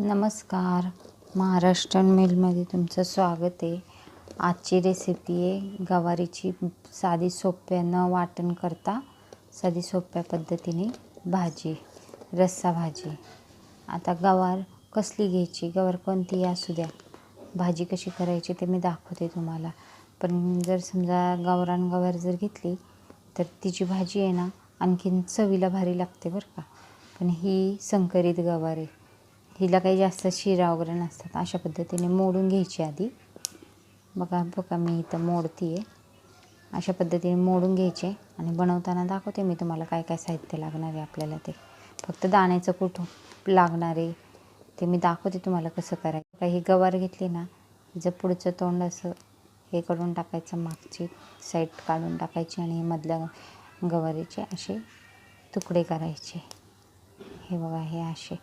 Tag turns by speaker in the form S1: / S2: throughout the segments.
S1: नमस्कार. महाराष्ट्रन मिलमध्ये तुमचं स्वागत आहे. आजची रेसिपी आहे गवारीची साधी सोप्यानं वाटण करता साधी सोप्या पद्धतीने भाजी रस्सा भाजी. आता गवार कसली घ्यायची? गवार कोणतीही असू द्या. भाजी कशी करायची ते मी दाखवते तुम्हाला. पण जर समजा गावरान गवार जर घेतली तर तिची भाजी आहे ना आणखीन चवीला भारी लागते बरं का. पण ही संकरित गवार आहे. हिला काही जास्त शिरा वगैरे नसतात. अशा पद्धतीने मोडून घ्यायची आधी. बघा बघा मी इथं मोडती आहे अशा पद्धतीने मोडून घ्यायचे आणि बनवताना दाखवते मी तुम्हाला काय काय साहित्य लागणार आहे आपल्याला ते. फक्त दाण्याचं कुठं लागणार आहे ते मी दाखवते तुम्हाला कसं करायचं. काही गवार घेतली ना हिचं पुढचं तोंड असं हे करून टाकायचं मागची साईड काढून टाकायची आणि मधल्या गवारीचे असे तुकडे करायचे. हे बघा हे असे.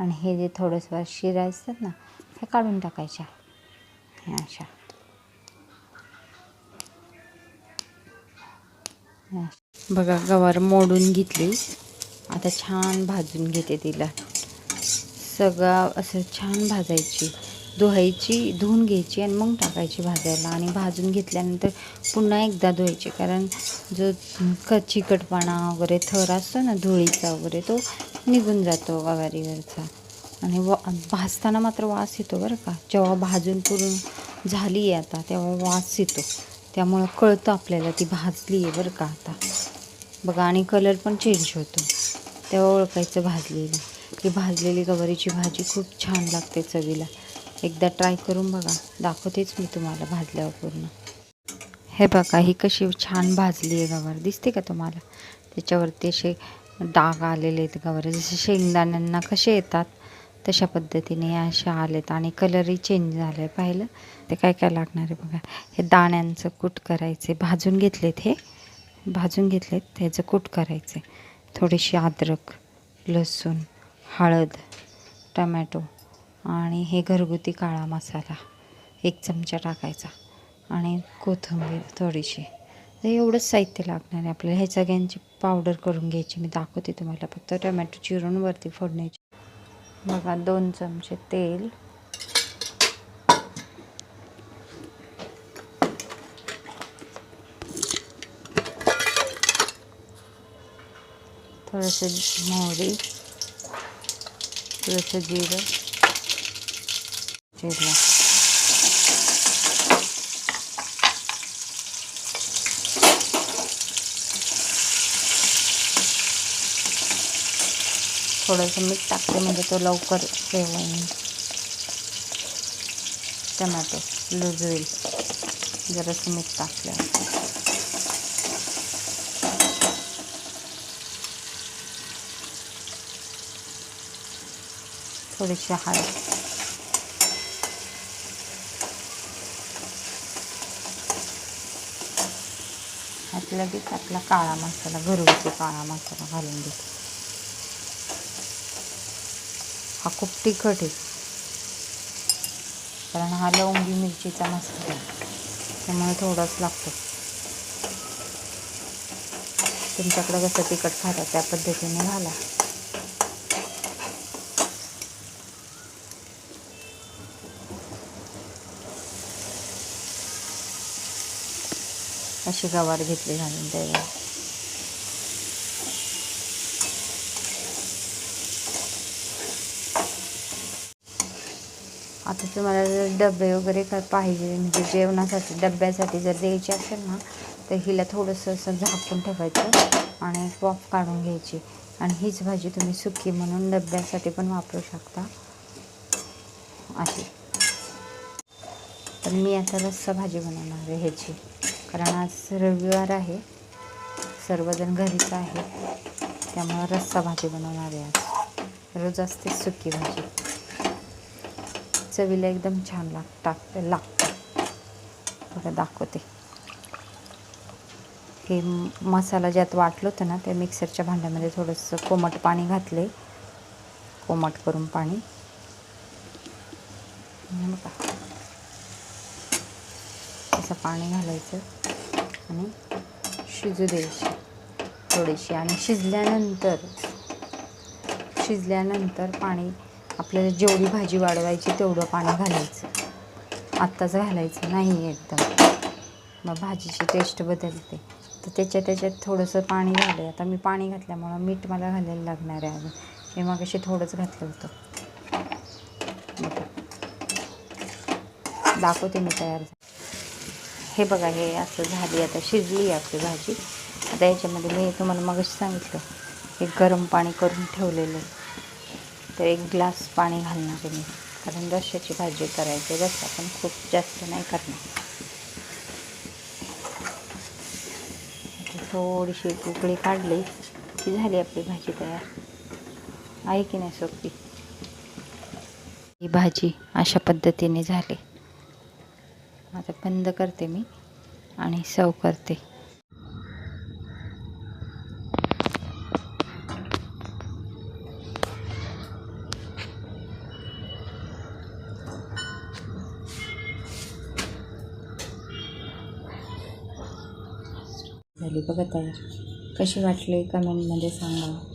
S1: आणि हे जे थोडंसं शिरा असतात ना हे काढून टाकायच्या. हे अशा. अशा. बघा गवार मोडून घेतली. आता छान भाजून घेते तिला. सगळं असं छान भाजायची. धुवायची धुवून घ्यायची आणि मग टाकायची भाजायला. आणि भाजून घेतल्यानंतर पुन्हा एकदा धुवायची. कारण जो क चिकटपणा वगैरे थर असतो ना धुळीचा वगैरे तो निघून जातो गवारीवरचा आणि व भाजताना मात्र वास येतो बरं का. जेव्हा भाजून पूर्ण झाली आहे आता तेव्हा वास येतो. त्यामुळं कळतं आपल्याला ती भाजली आहे बरं का आता. बघा आणि कलर पण चेंज होतो. तेव्हा ओळखायचं भाजलेलं. ही भाजलेली गवारीची भाजी खूप छान लागते चवीला. एकदा ट्राय करून बघा. दाखवतेच मी तुम्हाला भाजल्यावर पूर्ण. हे बघा ही कशी छान भाजली आहे गवार. दिसते का तुम्हाला? त्याच्यावरती असे डाग आलेले आहेत गवर. जसे शेंगदाण्यांना कसे येतात तशा पद्धतीने अशा आलेत आणि कलरही चेंज झालं आहे पाहिलं. ते काय काय लागणार आहे बघा. हे दाण्यांचं कूट करायचे. भाजून घेतलेत हे. भाजून घेतलेत. त्याचं कूट करायचे थोडीशी अद्रक लसूण हळद टमॅटो आणि हे घरगुती काळा मसाला एक चमचा टाकायचा आणि कोथिंबीर थोडीशी. तर एवढंच साहित्य लागणार आहे आपल्याला. ह्या सगळ्यांची पावडर करून घ्यायची. मी दाखवते तुम्हाला फक्त टमॅटो चिरून वरती फोडण्याची. बघा दोन चमचे तेल. थोडंसं मोहरी थोडंसं जिरं जिरं. थोडंसं मीठ टाकते म्हणजे तो लवकर होईल टमॅटो लूज होईल जरासं मीठ टाकलं थोडीशी हळद. लगेच आपला काळा मसाला घरगुती काळा मसाला घालून देतो. हा खूप तिखट आहे. कारण हा लवंगी मिरचीचा मसाला आहे. त्यामुळे थोडाच लागतो. तुमच्याकडे कसं तिखट खाता त्या पद्धतीने घाला. अशी गवार घेतली घालून त्यावेळेला आता तुम्हाला जर डबे वगैरे काय पाहिजे म्हणजे जेवणासाठी डब्यासाठी जर द्यायचे असेल ना तर हिला थोडंसं असं झाकून ठेवायचं आणि वाफ काढून घ्यायची. आणि हीच भाजी तुम्ही सुकी म्हणून डब्यासाठी पण वापरू शकता. अशी. तर मी आता रस्सा भाजी बनवणार आहे ह्याची. कारण आज रविवार आहे. सर्वजण घरीच आहे त्यामुळं रस्सा भाजी बनवणार आहे आज. रोज असते सुकी भाजी. चवीला एकदम छान लाग टाक लागतं दाखवते. हे मसाला ज्यात वाटलं होतं ना त्या मिक्सरच्या भांड्यामध्ये थोडंसं कोमट पाणी घातले कोमट करून पाणी. असं पाणी घालायचं आणि शिजू द्यायची थोडीशी. आणि शिजल्यानंतर शिजल्यानंतर पाणी आपल्याला जेवढी भाजी वाढवायची तेवढं पाणी घालायचं. आत्ताच घालायचं नाही एकदम. मग भाजीची टेस्ट बदलते. तर त्याच्या त्याच्यात थोडंसं पाणी घालं आता मी पाणी घातल्यामुळं मीठ मला घालायला लागणार आहे अजून. मी मग थोडंच घातलं होतं. दाखवते मी तयार हे बघा हे असं झाली आता शिजली आपली भाजी. आता याच्यामध्ये मी तुम्हाला मग सांगितलं. हे गरम पाणी करून ठेवलेलं आहे. तर एक ग्लास पाणी घालणार आहे मी. कारण रश्याची भाजी करायची रस्सा पण खूप जास्त नाही करणार. थोडीशी उकळी काढली की झाली आपली भाजी तयार. आहे की नाही सोपी? ही भाजी अशा पद्धतीने झाली. आता बंद करते मी आणि सर्व करते. झाली. बघा तयार कशी वाटली कमेंटमध्ये सांगा.